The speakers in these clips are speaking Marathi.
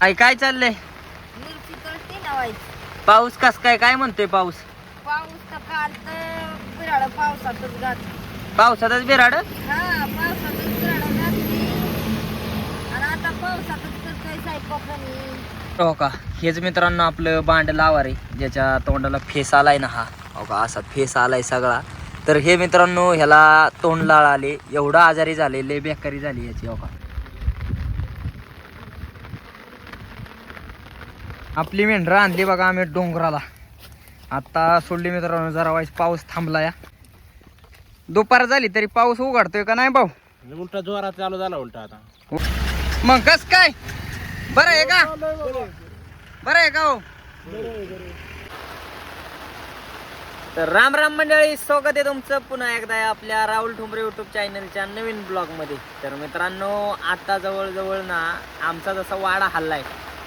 काय काय चाललंय? मिरची कळते लावायची पाऊस कस काय? काय म्हणतोय पाऊस? पाऊस तर काल तर बिराड पावसातच बिराड? हा पावसातच बिराड घातली. आणि आता पावसातच करतोय स्वयंपाकानी हो का? हेच मित्रांनो आपलं बांड लावार आहे ज्याच्या तोंडाला फेस आलाय ना हा. हो का? असा फेस आलाय सगळा. तर हे मित्रांनो ह्याला तोंड लाळ आले एवढा आजारी झाले लय बेकारी झाली याची हो का? आपली मेंढरं आणली बघा आम्ही डोंगराला. आता सोडली मित्रांनो जरा वाईस पाऊस थांबला या. दुपार झाली तरी पाऊस उघडतोय का नाही भाऊ? उलटा जोरात चालू झाला उलटा आता. मग कस काय? बरं आहे का? बरं आहे का हो? तर राम राम मंडळी स्वागत आहे तुमचं पुन्हा एकदा आपल्या राहुल ठुंबरे युट्यूब चॅनलच्या नवीन ब्लॉगमध्ये. तर मित्रांनो आता जवळजवळ ना आमचा जसा वाडा हल्लाय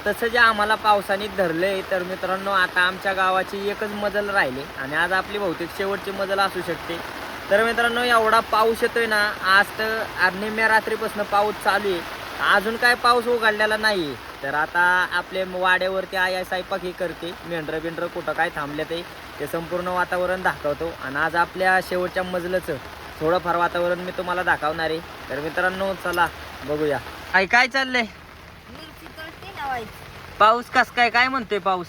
तसं जे आम्हाला पावसाने धरलंय तर मित्रांनो आता आमच्या गावाची एकच मजल राहिली. आणि आज आपली बहुतेक शेवटची मजल असू शकते. तर मित्रांनो एवढा पाऊस येतोय ना आज तर अर्निम्या रात्रीपासून पाऊस चालू आहे. अजून काय पाऊस उघडलेला नाही तर आता आपले वाड्यावरती आय स्वयंपाक ही करते. मेंढरं बिंढरं कुठं काय थांबले ते ते संपूर्ण वातावरण दाखवतो. आणि आज आपल्या शेवटच्या मजलचं थोडंफार वातावरण मी तुम्हाला दाखवणार आहे. तर मित्रांनो चला बघूया. काय काय चाललंय? पाऊस कस काय काय म्हणतोय पाऊस?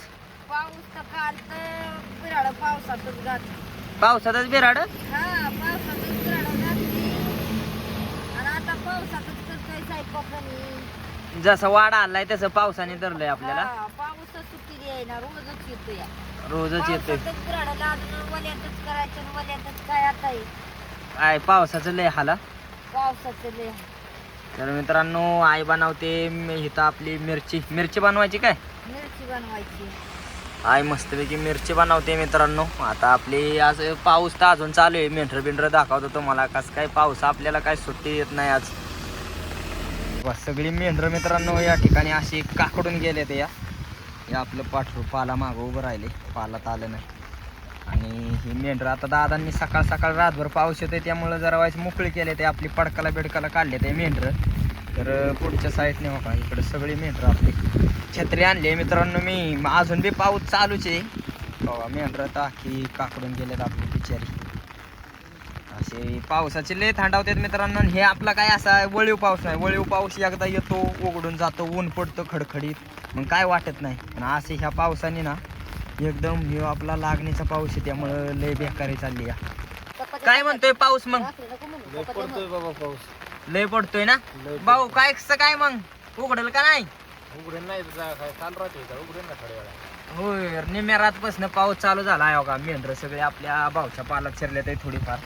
पाऊस तर काल तर बिराड पावसातच घातली पावसातच बिराड हा पावसातच बिराड घातली आणि आता पावसातच करतोय जसं वाडा आलाय तसं पावसाने धरलंय आपल्याला. पाऊसच सुट्टी रोजच रोजच येतोय. बिराड लादून वल्यातच करायचं वल्यातच काय आता आहे काय पावसाचं लय हाला पावसाचं लय तर मित्रांनो आई बनवते म- इथं आपली मिरची. मिरची बनवायची काय? मिरची बनवायची. आई मस्तपैकी मिरची बनवते मित्रांनो. आता आपली आज पाऊस तर अजून चालू आहे. मेंढर बिंढर दाखवतो तुम्हाला. कसं काय पाऊस आपल्याला काय सुट्टी येत नाही आज. सगळी मेंढर मित्रांनो या ठिकाणी अशी काकडून गेले ते या. हे आपलं पाठरू पाला मागं उभं राहिले. पालात आलं नाही. आणि ही मेंढर आता दादांनी सकाळ सकाळ रातभर पाऊस येतोय त्यामुळं जरा वाईस मोकळी केले ते आपली पडकाला बिडकाला काढले ते मेंढर. तर पुढच्या साईडने हो का इकडे सगळी मेंढर आपली छत्री आणली आहे मित्रांनो मी. अजून बी पाऊस चालूच आहे. बाबा मेंढर ताकी काकडून गेलेत आपली बिचारी. असे पावसाचे लय थांडावतात मित्रांनो हे आपला काय असा वळीव पाऊस नाही. वळीव पाऊस एकदा येतो उघडून जातो ऊन पडतं खडखडीत. मग काय वाटत नाही. पण असे ह्या पावसाने ना एकदम ह्यो आपला लागणीचा पाऊस आहे त्यामुळं लय बेकारी चालली या काय म्हणतोय पाऊस मग? लय पडतोय बाबा पाऊस. लय पडतोय ना? लय भाऊ काय कसं काय मग? उघडेल का नाही? उघडेल नाही तर काय काल उघडेल ना थोड्या वेळा होय निम्या रातपासून पाऊस चालू झाला आहे का? मेंढर सगळे आपल्या भाऊच्या पालात शिरले ते थोडीफार.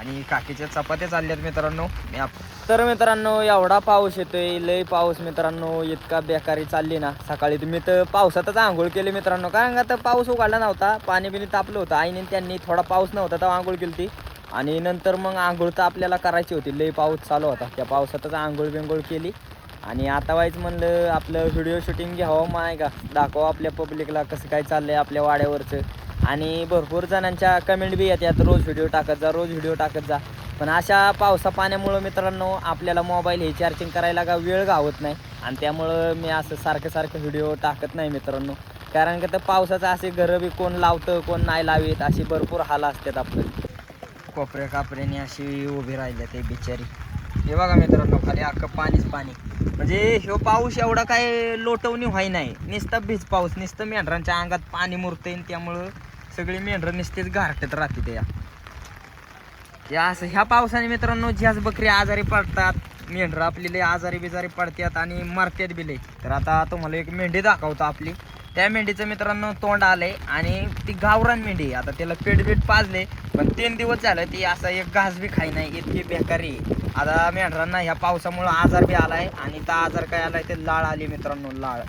आणि काकीच्या चपात्या चालल्यात मित्रांनो. मी आप- तर मित्रांनो एवढा पाऊस येतोय लय पाऊस मित्रांनो इतका बेकारी चालली ना. सकाळी तर मी तर पावसातच आंघोळ केली मित्रांनो. कारण का तर पाऊस उघडला नव्हता पाणी बिनी तापलं होतं. आईने त्यांनी थोडा पाऊस नव्हता तेव्हा आंघोळ केली ती आणि नंतर मग आंघोळ तर आपल्याला करायची होती. लय पाऊस चालू होता. त्या पावसातच आंघोळ बिंघोळ केली. आणि आता वाईच म्हणलं आपलं व्हिडिओ शूटिंग घ्यावं माय का दाखवा आपल्या पब्लिकला कसं काय चाललंय आपल्या वाड्यावरचं. आणि भरपूर जणांच्या कमेंट बी येतात रोज व्हिडिओ टाकत जा रोज व्हिडिओ टाकत जा. पण अशा पावसा पाण्यामुळं मित्रांनो आपल्याला मोबाईल हे चार्जिंग करायला का वेळ गावत नाही. आणि त्यामुळं मी असं सारखं सारखं व्हिडिओ टाकत नाही मित्रांनो. कारण का तर पावसाचं असे घरं बी कोण लावतं कोण नाही लावीत अशी भरपूर हाल असतात आपलं. कोपऱ्या कापऱ्याने अशी उभी राहिले ते बिचारी. हे बघा मित्रांनो खाली अख्खं पाणीच पाणी. म्हणजे ह्यो पाऊस एवढा काय लोटवणी व्हाय नाही. नुसतं भिज पाऊस नुसतं मेंढरांच्या अंगात पाणी मुरतं त्यामुळं सगळी मेंढरं निसतेच गारटत राहते त्या या असं ह्या पावसाने मित्रांनो ज्याच बकरी आजारी पडतात मेंढरं आपली लय आजारी बिजारी पडतात आणि मरतात बी तर आता तुम्हाला एक मेंढी दाखवतो आपली. त्या मेंढीचं मित्रांनो तोंड आलंय आणि ती गावरान मेंढी आता त्याला पेट बीट पाजले पण तीन दिवस झालं ती असा एक घास बी खाई नाही इतकी बेकारी आता मेंढरांना ह्या पावसामुळं आजार बी आलाय आणि त्या आजार काय आलाय ते लाळ आली मित्रांनो लाळ.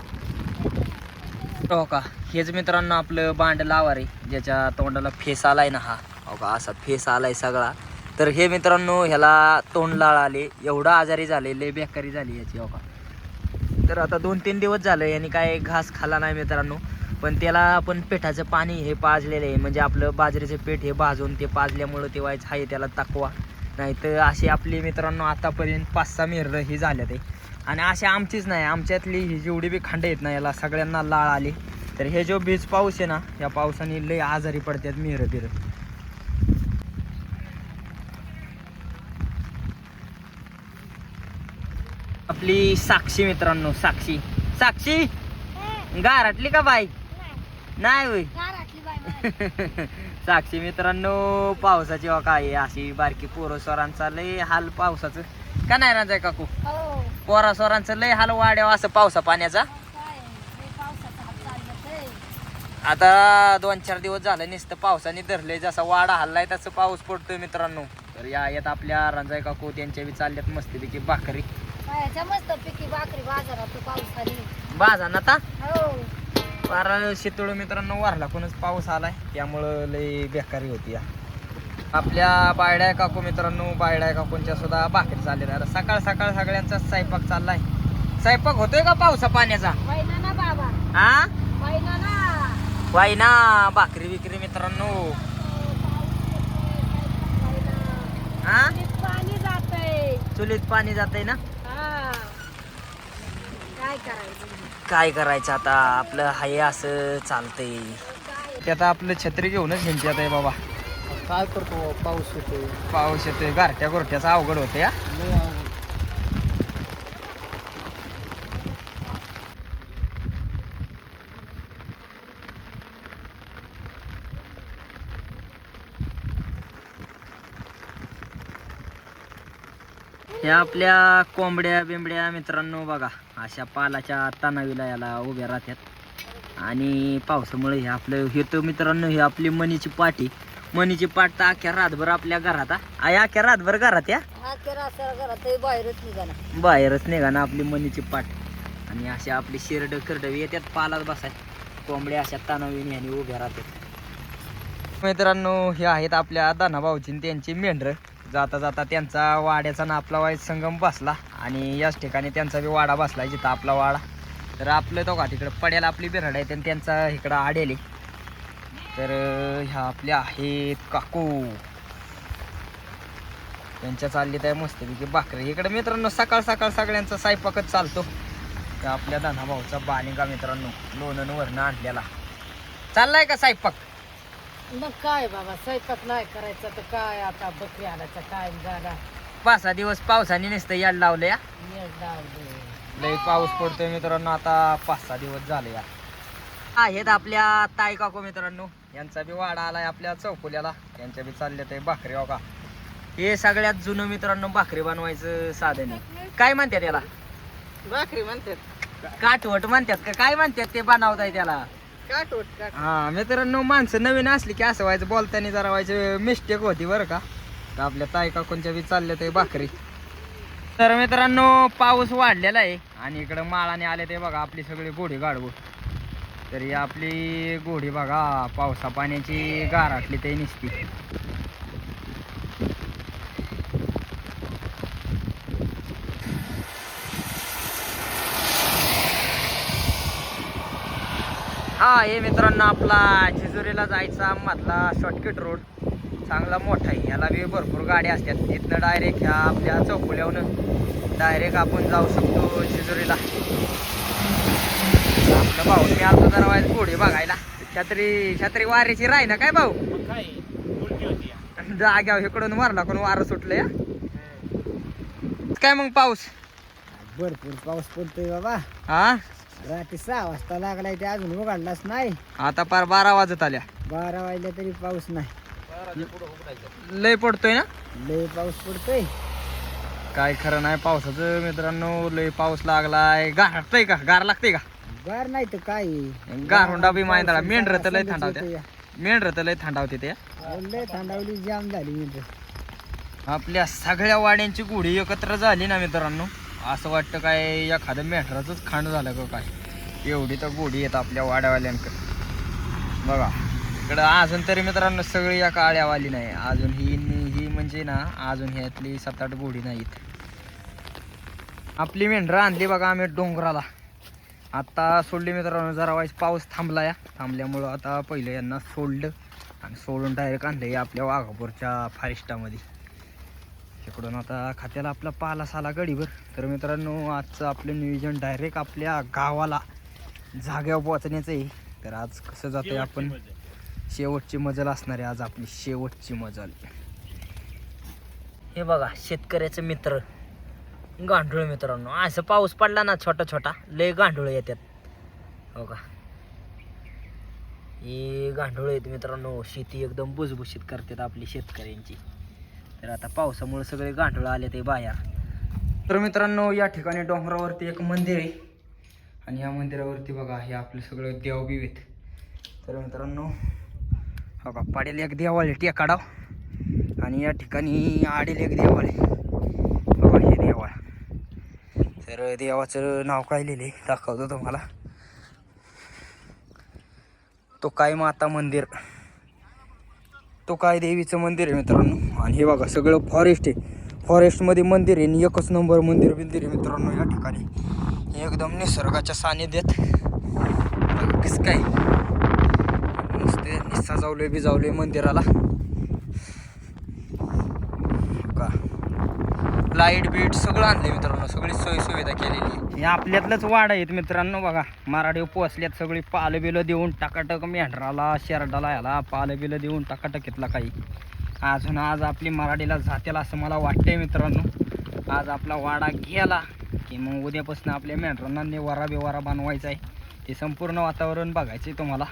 हो का? हेच मित्रांनो आपलं बांड लावा रे ज्याच्या तोंडाला फेस आलाय ना हा. हो का? असा फेस आलाय सगळा. तर हे मित्रांनो ह्याला तोंड लाळ आले. एवढा आजारी झाले लय बेकारी झाली याची हो का? तर आता दोन तीन दिवस झालं याने काय घास खाला नाही मित्रांनो. पण त्याला आपण पिठाचं पाणी हे पाजलेलं आहे. म्हणजे आपलं बाजरीचं पीठ हे भाजून ते पाजल्यामुळं ते व्हायचं आहे त्याला तकवा. नाही तर अशी आपली मित्रांनो आतापर्यंत पाच सहा मिरं हे झाल्या ते आणि अशी आमचीच नाही आमच्यातली ही जेवढी बी खंड आहेत ना याला सगळ्यांना लाळ आली. तर हे जो बीज पाऊस आहे ना या पावसाने लय आजारी पडतात मिरं बिर आपली साक्षी मित्रांनो साक्षी. साक्षी गारटली का बाई? नाही होई साक्षी मित्रांनो पावसाची काय अशी बारकी पोरं लय हाल पावसाचं. का नाही राजाय काकू? हो. पोरा स्वरांचं लय हाल वाड्याव असं पावसा पाण्याचा. काय? हे पावसाचा हात चाललं ते आता दोन चार दिवस झालं नुसतं पावसाने धरलंय जसा वाडा हल्लाय तसं पाऊस पडतोय मित्रांनो. तर या येत आपल्या रंजाय काकू त्यांच्या बी चालल्यात मस्तपैकी भाकरी. मस्त पिकी भाकरी बाजारात पावसाने. बाजा ना आता? हो. फार मित्रांनो वारला कोणच पाऊस आलाय त्यामुळं लय बेकारी होती या. आपल्या बायड्या काकू मित्रांनो बायड्या काकूंच्या सुद्धा भाकरी चाललेल्या आता सकाळ सकाळ सगळ्यांचा स्वयंपाक चाललाय. स्वयंपाक होतोय का पावसा पाण्याचा? महिना ना बाबा. हा? महिना ना. वाई ना भाकरी बिकरी मित्रांनो. हा? पाणी जातंय. चुलीत पाणी जातंय ना? हा. काय करायचं? काय करायचं आता? आपलं हाय असं चालतंय. ते आता आपलं छत्री घेऊनच ह्यांची आता हे बाबा. काय करतो पाऊस येतोय. पाऊस येतोय. गारट्या गोरट्याचा अवघड होते या. लय अवघड. या आपल्या कोंबड्या बिंबड्या मित्रांनो बघा अशा पालाच्या तणावीला याला उभ्या राहतात. आणि पावसामुळे हे आपलं हे तर मित्रांनो हे आपली मनीची पाटी मनीची पाट तर अख्ख्या रातभर आपल्या घरात हा. अख्ख्या रातभर घरात या? हा बाहेरच निघाला. बाहेरच निघा ना आपली मनीची पाट. आणि अशा आपली शिरड करड येतात पालात बसाय कोंबड्या अशा तणावीने आणि उभ्या राहतात मित्रांनो हे आहेत आपल्या दानाभाऊची त्यांची मेंढर. जाता जाता त्यांचा वाड्याचा ना आपला वाईट संगम बसला. आणि याच ठिकाणी त्यांचा बी वाडा बसला जिथं आपला वाडा. तर आपलं तो का तिकडं पड्याला आपली बिराड आहे आणि त्यांचा इकडं आडेली तर ह्या आपल्या आहेत काकू. त्यांच्या चालली आहे मस्तपैकी भाकरी. इकडे मित्रांनो सकाळ सकाळ सगळ्यांचा स्वयंपाकच चालतो. त्या आपल्या दाना भाऊचा बालिंगा मित्रांनो लोणन वरनं आणलेला. चाललाय का स्वयंपाक? मग काय बाबा स्वयंपाक नाही करायचा तर काय आता? बकरी आणायचा टाइम झाला. पाच सहा दिवस पावसाने नुसतं याड लावलं या. लई पाऊस पडतोय मित्रांनो आता पाच सहा दिवस झाले या. आहेत आपल्या ताई काकू मित्रांनो. यांचा बी वाडा आलाय आपल्या चौकुल्याला यांच्या बी चालले ते भाकरी हो का? हे सगळ्यात जुनं मित्रांनो भाकरी बनवायचं साधन आहे. काय म्हणतात त्याला भाकरी म्हणतात. काठवट म्हणतात का? काय म्हणतात ते बनवताय त्याला? काटोट काट हा मित्रांनो माणसं नवीन असली की असं व्हायचं बोलताना जरा व्हायचं मिस्टेक होती बरं का? तर आपल्या ताई काकूंच्या बी चालल्या ते भाकरी. तर मित्रांनो पाऊस वाढलेला आहे आणि इकडं माळाने आले ते बघा आपली सगळी घोडी गाडवू तर ही आपली घोडी बघा पावसा पाण्याची गाराटली ते निसती. हा हे मित्रांनो आपला जेजुरीला जायचा मधला शॉर्टकट रोड चांगला मोठा आहे याला बी भरपूर गाड्या असतात. इथनं डायरेक्ट ह्या आपल्या चौकुल्यावरून डायरेक्ट आपण जाऊ शकतो जेजुरीला. आपलं भाऊ मी आलतो जरा वाईट घोडी बघायला. छत्री छत्री वाऱ्याची राही ना काय भाऊ? मग काय उलटी होती. या. जाग्यावर इकडून मारला कोण वारं सुटलं या काय मग पाऊस? भरपूर पाऊस पडतोय बाबा. हा? रात्री सहा वाजता लागलाय ते अजून उघडलाच नाही. आता पार बारा वाजत आल्या. बारा वाजल्या तरी पाऊस नाही. लय पडतोय ना? लय पाऊस पडतोय. काय खरं नाही पावसाचं मित्रांनो लय पाऊस लागलाय. गारतय का? गार लागतंय का? गार नाही तर काय? बी माहिती मेंढर तर लय थंडावत्या. मेंढर तर लय थंडावते ते लय थंडावली जाम झाली मेंढर. आपल्या सगळ्या वाड्यांची गुढी एकत्र झाली ना मित्रांनो. असं वाटतं काय एखादं मेंढराचंच खांड झालं का काय? एवढी तर गोडी येत आपल्या वाड्यावाल्यांकडे. बघा इकडं अजून तरी मित्रांनो सगळी या काळ्यावाली नाही. अजून ही ही म्हणजे ना अजून ह्यातली सात आठ गोडी नाहीत. आपली मेंढरं आणली बघा आम्ही डोंगराला. आता सोडली मित्रांनो जरा वाईस पाऊस थांबला या थांबल्यामुळं आता पहिलं यांना सोडलं आणि सोडून डायरेक्ट आणलं या आपल्या वाघापूरच्या फॉरेस्टामध्ये इकडून आता खात्याला आपला पाला साला गडीवर तर मित्रांनो आजचं आपलं नियोजन डायरेक्ट आपल्या गावाला जाग्यावर पोहोचण्याचं आहे. तर आज कसं जातंय आपण? शेवटची मजल असणार आहे आज आपली. शेवटची मजल. हे बघा शेतकऱ्याचे मित्र. गांडूळ मित्रांनो. असं पाऊस पडला ना छोटा छोटा लय गांडूळ येतात. हो का? हे गांडूळ आहेत मित्रांनो शेती एकदम भुसभुशीत करतात आपली शेतकऱ्यांची. तर आता पावसामुळे सगळे गांडूळ आले ते बाहेर तर मित्रांनो या ठिकाणी डोंगरावरती एक मंदिर आहे. आणि या मंदिरावरती बघा हे आपले सगळं देव आहेत. तर मित्रांनो हो का पाडेल एक देवाळे टेकाडाव. आणि या ठिकाणी आडेल एक देवाळ आहे. तर देवाचं नाव काय लिहिले? दाखवतो तुम्हाला. तो काय माता मंदिर. तो काय देवीचं मंदिर आहे मित्रांनो. आणि हे बघा सगळं फॉरेस्ट आहे. फॉरेस्टमध्ये मंदिर आहे आणि एकच नंबर मंदिर बिंदिर आहे मित्रांनो या ठिकाणी. एकदम निसर्गाच्या सानिध्यात. बघा कसं काय नुसते सजावले बिजावले मंदिराला का लाइट बीट सगळं आणलंय मित्रांनो सगळी सोय सुविधा केलेली. हे आपल्यातलंच वाढ आहेत मित्रांनो बघा. मराठी पोचल्यात सगळी पालं बिलं देऊन टाकाटक मेंढराला शेरडाला याला पालं बिलं देऊन टाकाटक घेतला काही. अजून आज आपली मराठीला जातेला असं मला वाटतंय मित्रांनो. आज आपला वाडा गेला की मग उद्यापासून आपल्या मेंढरांना निवारा बिवारा बनवायचा आहे. ते संपूर्ण वातावरण बघायचं आहे तुम्हाला.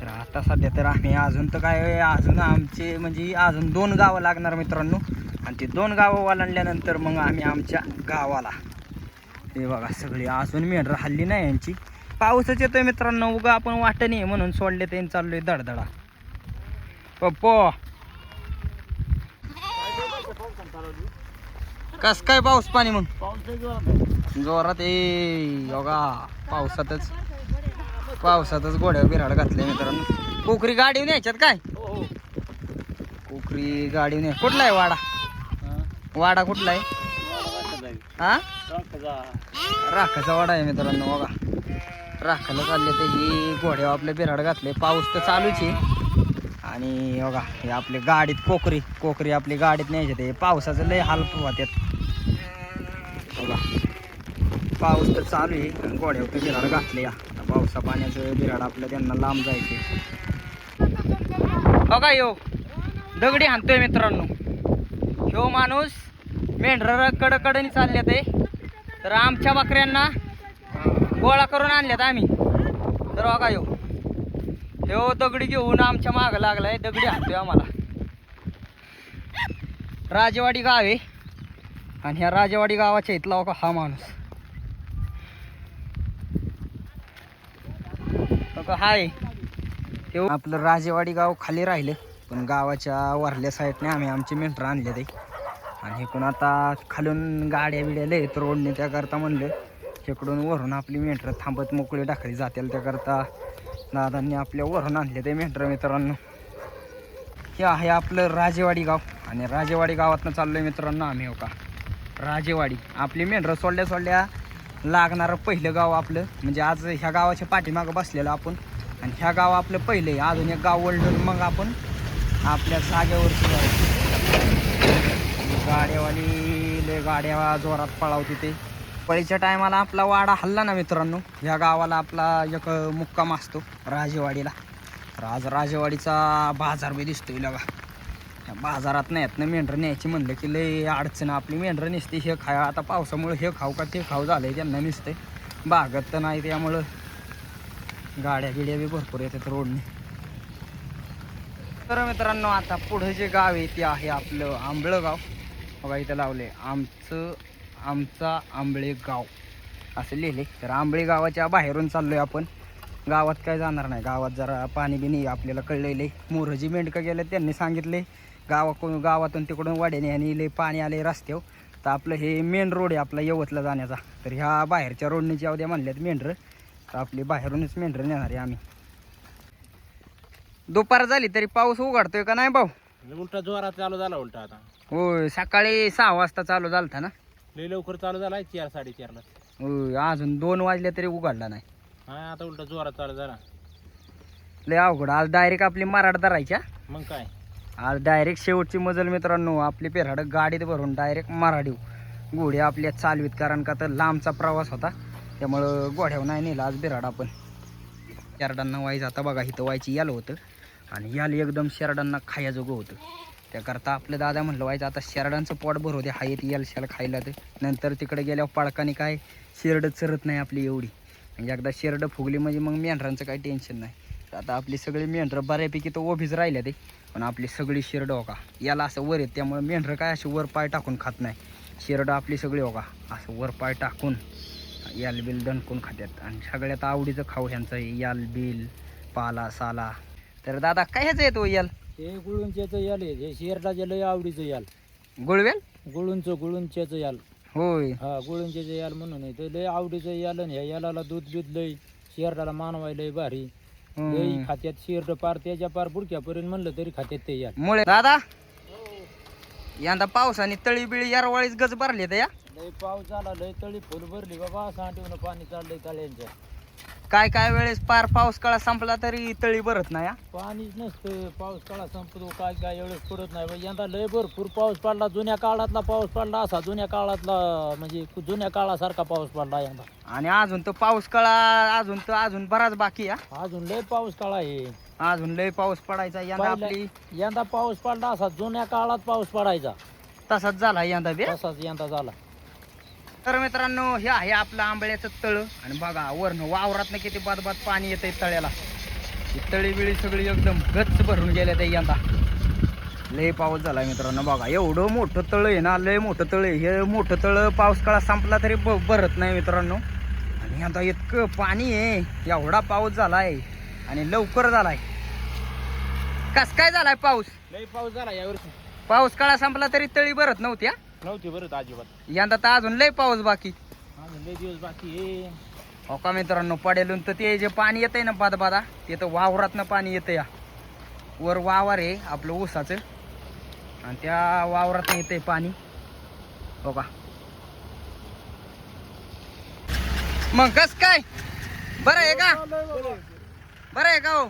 तर आता सध्या तर आम्ही अजून तर काय अजून आमचे म्हणजे अजून दोन गावं लागणार मित्रांनो. आणि ते दोन गावं ओलांडल्यानंतर मग आम्ही आमच्या गावाला हे बघा सगळी अजून मेंढर हल्ली नाही यांची. पाऊसच येतोय मित्रांनो उगा आपण वाटत नाही म्हणून सोडले ते चाललोय धडधडा. पप्पो. कस काय पाऊस पाणी मग? जोरात ये योगा. पावसातच पावसातच गोड्या बिराड घातले मित्रांनो. कोकरी गाडी न्यायच्यात काय? कोकरी गाडी नाही कुठला आहे वाडा? वाडा कुठला आहे? हा? राखाचा वाडा आहे मित्रांनो बघा. राखाला चालले तर ही घोड्यावर आपले बिराड घातले. पाऊस तर चालूच आहे. आणि बघा हे आपली गाडीत कोकरी कोकरी आपली गाडीत न्यायचे ते. पावसाचं लय हाल होत्यात बघा. पाऊस तर चालू आहे. आणि घोड्यावर ते बिराड घातले या. आता पावसा पाण्याचं बिराड आपलं त्यांना लांब जायचे बघा यो. दगडी हाणतोय मित्रांनो. ह्यो माणूस. मेंढर कडकडणी चालले ते तर आमच्या बकऱ्यांना गोळा करून आणल्यात आम्ही. तर बघा येऊ हो दगडी घेऊन आमच्या मागं लागलाय. दगडी हाणतोय आम्हाला. राजेवाडी गाव आहे. आणि ह्या राजेवाडी गावाच्या इथला बघा हा माणूस. बघा हाय. ते आपलं राजेवाडी गाव खाली राहिलं. पण गावाच्या वरल्या साईडने आम्ही आमचे मेंढर आणले ते आणि इकडून आता खालून गाड्या बिड्या लयत रोडने त्याकरता म्हणलं इकडून वरून आपली मेंढरं थांबत मोकळी टाकली जातील त्याकरता. दादांनी आपल्या वरून आणले ते मेंढरं मित्रांनो. हे आहे आपलं राजेवाडी गाव. आणि राजेवाडी गावातनं चाललोय मित्रांनो आम्ही हो का? राजेवाडी. आपली मेंढरं सोडल्या सोडल्या लागणारं पहिलं गाव आपलं. म्हणजे आज ह्या गावाच्या पाठीमागं बसलेलं आपण. आणि ह्या गाव आपलं पहिलं आहे. अजून एक गाव वळलं मग आपण आपल्या जागेवरती जाऊ. गाड्यावाली लय गाड्या जोरात पळावती ते. पळीच्या टायमाला आपला वाडा हल्ला ना मित्रांनो. ह्या गावाला आपला एक मुक्काम असतो राजेवाडीला. तर आज राजेवाडीचा बाजार बी दिसतोय लगा बाजारात नाहीत ना मेंढरं न्यायची म्हणलं की लय अडचण आपली मेंढरं नसते हे खा आता पावसामुळे हे खाऊ का ते खाऊ झालंय त्यांना नुसते बागत तर नाही त्यामुळं. गाड्या बिड्या बी भरपूर येतात रोडने. तर मित्रांनो आता पुढं जे गाव आहे ते आहे आपलं आंबळगाव. बघा इथं लावले. आमचं आमचा आंबळे गाव असं लिहिले. तर आंबळे गावाच्या बाहेरून चाललोय आपण. गावात काय जाणार नाही. गावात जरा पाणी बिनी आपल्याला कळलेले मोरजी मेंढकं गेले त्यांनी सांगितले गावाकडून गावातून तिकडून वाड्याने आणि लय पाणी आले रस्त्यावर. तर आपलं हे मेन रोड आहे आपला यवतला जाण्याचा. तर ह्या बाहेरच्या रोडने जेव्हा द्या म्हणल्यात मेंढरं. तर आपली बाहेरूनच मेंढरं नेणार आहे आम्ही. दुपार झाली तरी पाऊस उघडतोय का नाही भाऊ? उलटा जोरात चालू झाला उलटा आता. होय सकाळी सहा वाजता चालू झालता ना? लई लवकर चालू झाला चार साडेचारला. होय अजून दोन वाजले तरी उघडला नाही. हा आता उलटा जोरात चालू झाला. लय अवघड. आज डायरेक्ट आपली मराठ धरायच्या मग काय? आज डायरेक्ट शेवटची मजल मित्रांनो. आपली पेराड गाडीत भरून डायरेक्ट मराठीव घोड्या आपल्या चालवीत. कारण का तर लांबचा प्रवास होता. त्यामुळं गोड्यावर नाही नेला आज बिराड आपण. शेरडांना व्हायचं आता बघा इथं व्हायची याल होतं. आणि याल एकदम शेरडांना खायाजोगं होतं. त्याकरता आपलं दादा म्हणलं व्हायचं आता शेरडांचं पोट भर होते हायत याल शाल खायला तर नंतर तिकडे गेल्यावर पाळकाने काय शेरडं चरत नाही आपली एवढी. म्हणजे एकदा शेरडं फुगली म्हणजे मग मेंढरांचं काही टेन्शन नाही. आता आपली सगळी मेंढरं बऱ्यापैकी तर ओभीच राहिल्या ते. पण आपली सगळी शेरडं हो का? याला असं वर येत त्यामुळे मेंढरं काय असे वर पाय टाकून खात नाही. शेरडं आपली सगळी हो का? असं वर पाय टाकून याल बिल दणकून खात्यात. आणि सगळ्यात आवडीचं खाऊ ह्यांचं याल बिल पाला साला. तर दादा काय ह्याचं येतो याल? हे गुळूंच्याचं याल आहे हे शेरडाच्या लय आवडीचं याल. गुळवेल? गुळूंचं गुळूंच्याचं याल. होय. हा गुळूंच्याचं याल म्हणून आहे. ते लय आवडीचं याल आणि ह्या यालाला दूध बीध लय. शेरडाला मानवाय लय भारी. लय हम्म. खात्यात शेरड पार त्याच्या पार बुडक्यापर्यंत म्हणलं तरी खात्यात ते याल. मुळे दादा यंदा पावसाने तळी बिळी यारवाळीच गज भरले तर या. लय पाऊस झाला लय तळी फुल भरली बाबा. सांठवून पाणी चाललंय तळ्यांच्या काय काय वेळेस पार पाऊस काळा संपला तरी तळी भरत नाही हा? पाणीच नसतं. पाऊस काळा संपतो काय काय एवढेच पडत नाही. बाई. यंदा लय भरपूर पाऊस पडला. जुन्या काळातला पाऊस पडला असा जुन्या काळातला म्हणजे जुन्या काळासारखा पाऊस पडला यंदा. आणि अजून तर पाऊस काळा अजून तर अजून बराच बाकी आहे अजून लय पाऊस काळा आहे. हा. अजून लय पाऊस पडायचा यंदा आपली? यंदा पाऊस पडला असा जुन्या काळात पाऊस पडायचा. तसाच झाला यंदा बी? तसाच यंदा झाला. तर मित्रांनो हे आहे आपलं आंबळ्याचं तळ. आणि बघा वरनं वावरातनं किती बाद बाद पाणी येतंय तळ्याला. तळी बिळी सगळी एकदम गच्च भरून गेल्या ते यंदा. लय पाऊस झालाय मित्रांनो बघा. एवढं मोठं तळ आहे ना लय मोठं तळ आहे. हे मोठं तळ पाऊस काळा संपला तरी ब भरत नाही मित्रांनो. आणि आता इतकं पाणी आहे एवढा पाऊस झालाय आणि लवकर झालाय. कस काय झालाय पाऊस? लय पाऊस झाला यावर्षी पाऊस काळा संपला तरी तळी भरत नव्हती हा? नव्हती बरं अजिबात. यंदा तर अजून लय पाऊस बाकी. अजून लय दिवस बाकी आहे. हो का मित्रांनो पडेलून तर ते जे पाणी येतंय ना बादा ते तर वावरातनं पाणी येतं या. वर वावर आहे आपलं ऊसाचं. आणि त्या वावरात येतंय पाणी. हो का? मग कस काय? बरं आहे का? बरं आहे का हो?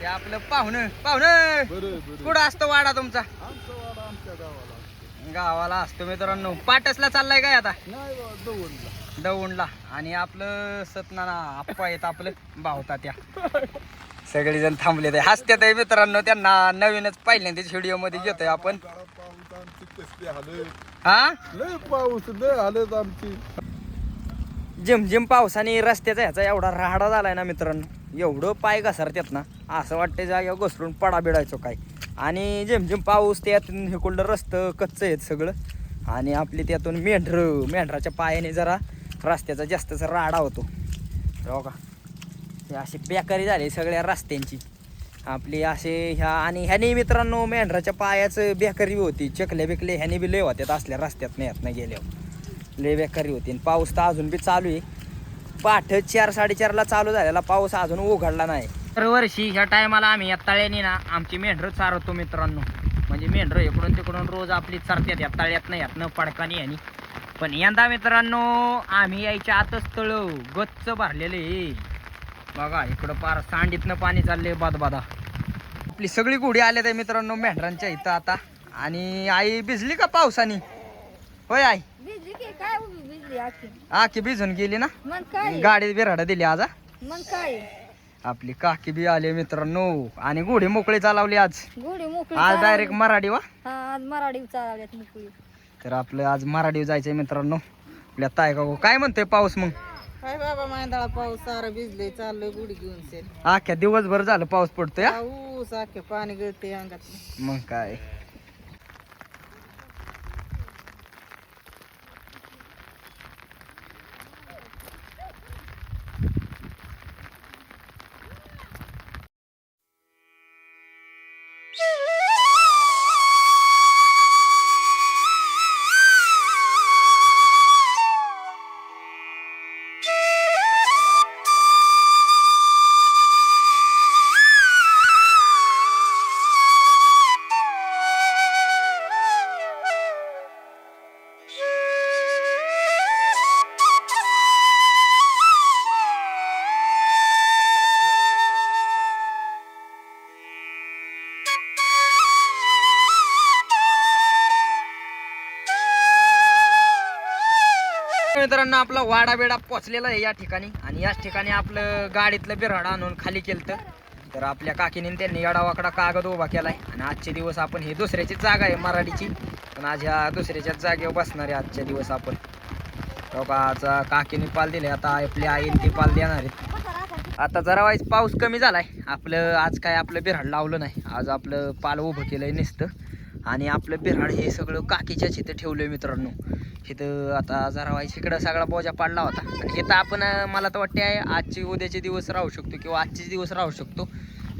ते आपलं पाहुणं पाहुणं! कुठं असतो वाडा तुमचा? गावाला. असतो मित्रांनो. पाटसला चाललाय काय आता? दौंडला. आणि आपलं सतनाना आप्पा येत आपलं. भावता त्या सगळेजण थांबले ते हसत्यात आहे मित्रांनो. त्यांना नवीनच पहिल्यांदाच व्हिडिओमध्ये घेतोय आपण. हा? पाऊस आमची. झिमझिम पावसाने रस्त्याचा ह्याचा एवढा राहाडा झालाय ना मित्रांनो. एवढं पाय घसरतात ना. असं वाटतं जाग्यावर घसरून पडा बिडायचो काय. आणि जेमजेम पाऊस त्यातून हिकडलं रस्तं कच्चं आहेत सगळं. आणि आपली त्यातून मेंढरं मेंढराच्या पायाने जरा रस्त्याचा जास्तच राडा होतो. हो का हे अशी बेकारी झाली सगळ्या रस्त्यांची. आपली असे ह्या आणि ह्याने मित्रांनो मेंढराच्या पायाचं बेकारी होती. चकले बिकले ह्याने बी लय होत्यात असल्या रस्त्यात नाही नाही गेल्यावर. लय बेकारी होती. आणि पाऊस तर अजून बी चालू आहे. पाठ चार साडेचारला चालू झालेला पाऊस अजून उघडला नाही. दरवर्षी ह्या टायमाला आम्ही या तळ्याने ना आमची मेंढरं चारवतो मित्रांनो. म्हणजे मेंढरं इकडून तिकडून रोज आपली चरत्यात या तळ्यात नाही यातनं पडकानी आणि. पण यंदा मित्रांनो आम्ही यायच्या आतच तळ गच्च भरलेले. बघा इकडं पार सांडीतनं पाणी चाललंय बादा आपली सगळी गुढी आल्या त्या मित्रांनो मेंढरांच्या इथं आता. आणि आई भिजली का पावसाने? होय आई? आखी? भिजून गेली ना? गाडीत बिराडा दिली आज? मग काय? आपली काकी बी आले मित्रांनो. आणि गुढी मोकळी चालवली आज. गोडी मोकळी आज चालवली. डायरेक्ट मराठी वा? हा आज मराठी चालवल्यात मोकळी. तर आपलं आज मराठी जायचंय मित्रांनो. आपल्या ताय काकू काय म्हणतोय पाऊस मग? काय बाबा मांदळा पाऊस सारा भिजले चाललोय गुडी घेऊन सेल अख्ख्या दिवसभर झालं पाऊस पडतोय हा? पाऊस अख्खे पाणी गळते अंगात. मग काय? मित्रांनो आपला वाडा बेडा पोचलेला आहे या ठिकाणी. आणि याच ठिकाणी आपलं गाडीतलं बिराड आणून खाली केलं तर आपल्या काकीने त्यांनी येडावाकडा कागद उभा केलाय. आणि आजचे दिवस आपण हे दुसऱ्याची जागा आहे मराठीची. पण आज ह्या दुसऱ्याच्याच जागेवर बसणार आहे आजच्या दिवस आपण. तो का आज काकीने पाल दिले आता आपली आईने ती पाल देणार आहेत. आता जरा वाईस पाऊस कमी झालाय. आपलं आज काय आपलं बिराड लावलं नाही. आज आपलं पाल उभं केलंय नुसतं. आणि आपलं बिराड हे सगळं काकीच्या इथं ठेवलंय मित्रांनो. इथं आता जरा वाईस इकडं सगळा बोजा पाडला होता. आणि इथं आपण मला तर वाटते आहे आजचे उद्याचे दिवस राहू शकतो किंवा आजचे दिवस राहू शकतो.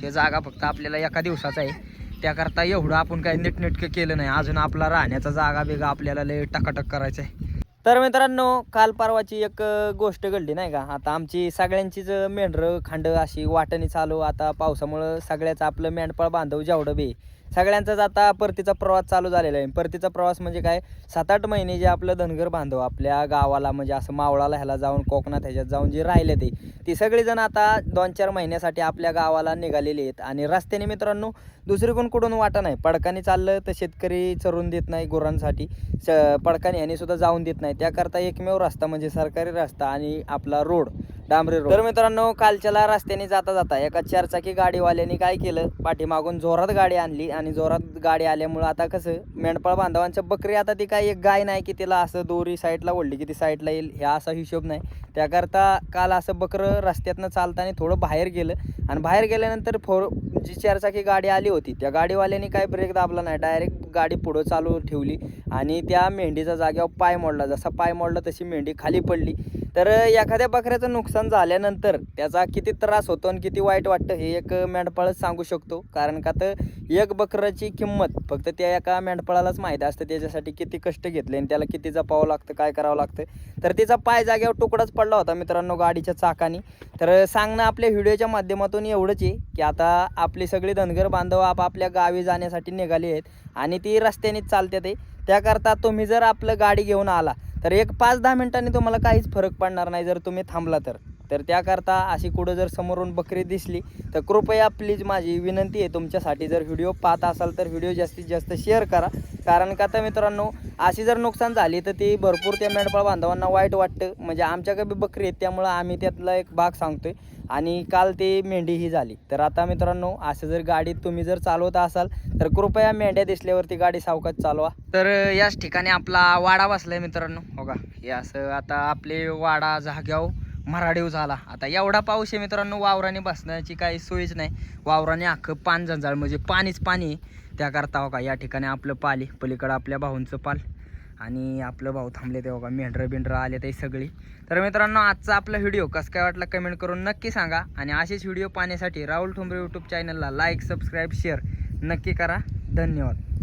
हे जागा फक्त आपल्याला एका दिवसाचा आहे. त्याकरता एवढं आपण काही नीटनेटकं केलं नाही. अजून आपला राहण्याचा जागा बिगा आपल्याला लय टकाटक करायचं आहे. तर मित्रांनो काल परवाची एक गोष्ट घडली नाही का? आता आमची सगळ्यांचीच मेंढरं खांड अशी वाटणी चालू. आता पावसामुळं सगळ्याचं आपलं मेंढपाळ बांधव जेवढं बी सगळ्यांचाच आता परतीचा प्रवास चालू झालेला आहे. परतीचा प्रवास म्हणजे काय? सात आठ महिने जे आपलं धनगर बांधव आपल्या गावाला म्हणजे असं मावळाला ह्याला जाऊन कोकणात ह्याच्यात जाऊन जे राहिले ते ती सगळीजण आता दोन चार महिन्यासाठी आपल्या गावाला निघालेली आहेत. आणि रस्त्याने मित्रांनो दुसरीकडून कुठून वाटा नाही. पडकाने चाललं तर शेतकरी चरून देत नाही गुरांसाठी. स पडकाने ह्याने सुद्धा जाऊन देत नाही. त्याकरता एकमेव रस्ता म्हणजे सरकारी रस्ता आणि आपला रोड डांबरी रोड. तर मित्रांनो कालच्याला रस्त्याने जाता जाता एका चारचाकी गाडीवाल्याने काय केलं? पाठीमागून जोरात गाडी आणली. आणि जोरात गाडी आल्यामुळं आता कसं मेंढपाळ बांधवांच्या बकरी आता ती काय एक गाय नाही की तिला असं दोरी साईडला ओढली की ती साईडला येईल ह्या असा हिशोब नाही. त्याकरता काल असं बकरं रस्त्यातनं चालताना थोडं बाहेर गेलं आणि बाहेर गेल्यानंतर फोर जी चारचाकी गाडी आली होती त्या गाडीवाल्याने काय ब्रेक दाबला नाही डायरेक्ट गाडी पुढं चालू ठेवली आणि त्या मेंढीचा जागेवर पाय मोडला. जसा पाय मोडला तशी मेंढी खाली पडली. तर एखाद्या बकऱ्याचं नुकसान झाल्यानंतर त्याचा किती त्रास होतो आणि किती वाईट वाटतं हे एक मेंढपाळच सांगू शकतो. कारण का तर एक बकराची किंमत फक्त त्या एका मेंढपाळालाच माहिती असतं. त्याच्यासाठी किती कष्ट घेतले आणि त्याला किती जपावं लागतं काय करावं लागतं. तर तिचा पाय जाग्यावर तुकडाच पडला होता मित्रांनो गाडीच्या चाकाने. तर सांगणं आपल्या व्हिडिओच्या माध्यमातून एवढंच आहे की आता आपली सगळी धनगर बांधव आपापल्या गावी जाण्यासाठी निघाली आहेत आणि ती रस्त्यानेच चालते ते. त्याकरता तुम्ही जर आपलं गाडी घेऊन आला तर एक पाच दहा मिनिटांनी तुम्हाला काहीच फरक पडणार नाही जर तुम्ही थांबला तर. तर त्याकरता अशी कुठं जर समोरून बकरी दिसली तर कृपया प्लीज माझी विनंती आहे तुमच्यासाठी जर व्हिडिओ पाहत असाल तर व्हिडिओ जास्तीत जास्त शेअर करा. कारण का तर मित्रांनो अशी जर नुकसान झाली तर ती भरपूर त्या मेंढपाळ बांधवांना वाईट वाटतं. म्हणजे आमच्याकडे बी बकरी आहेत त्यामुळं आम्ही त्यातला एक भाग सांगतोय. आणि काल ते मेंढी ही झाली. तर आता मित्रांनो असं जर गाडीत तुम्ही जर चालवत असाल तर कृपया मेंढ्या दिसल्यावरती गाडी सावकाश चालवा. तर याच ठिकाणी आपला वाडा बसलाय मित्रांनो. हो का हे असं आता आपले वाडा जाग्याव मराडीव झाला. आता एवढा पाऊस आहे मित्रांनो वावराने बसण्याची काही सोयच नाही. वावराने अख्खं पान जंजाळ म्हणजे पाणीच पाणी त्याकरता हो का या ठिकाणी आपलं पाल आहे. पलीकडं आपल्या भाऊंचं पाल. आणि आपलं भाऊ थांबले ते हो बघा मेंढरं बिंढरं आले ते सगळी. तर मित्रांनो आजचा आपला व्हिडिओ कसं काय वाटला कमेंट करून नक्की सांगा. आणि असेच व्हिडिओ पाहण्यासाठी राहुल ठोंबरे यूट्यूब चॅनलला लाईक सबस्क्राईब शेअर नक्की करा. धन्यवाद.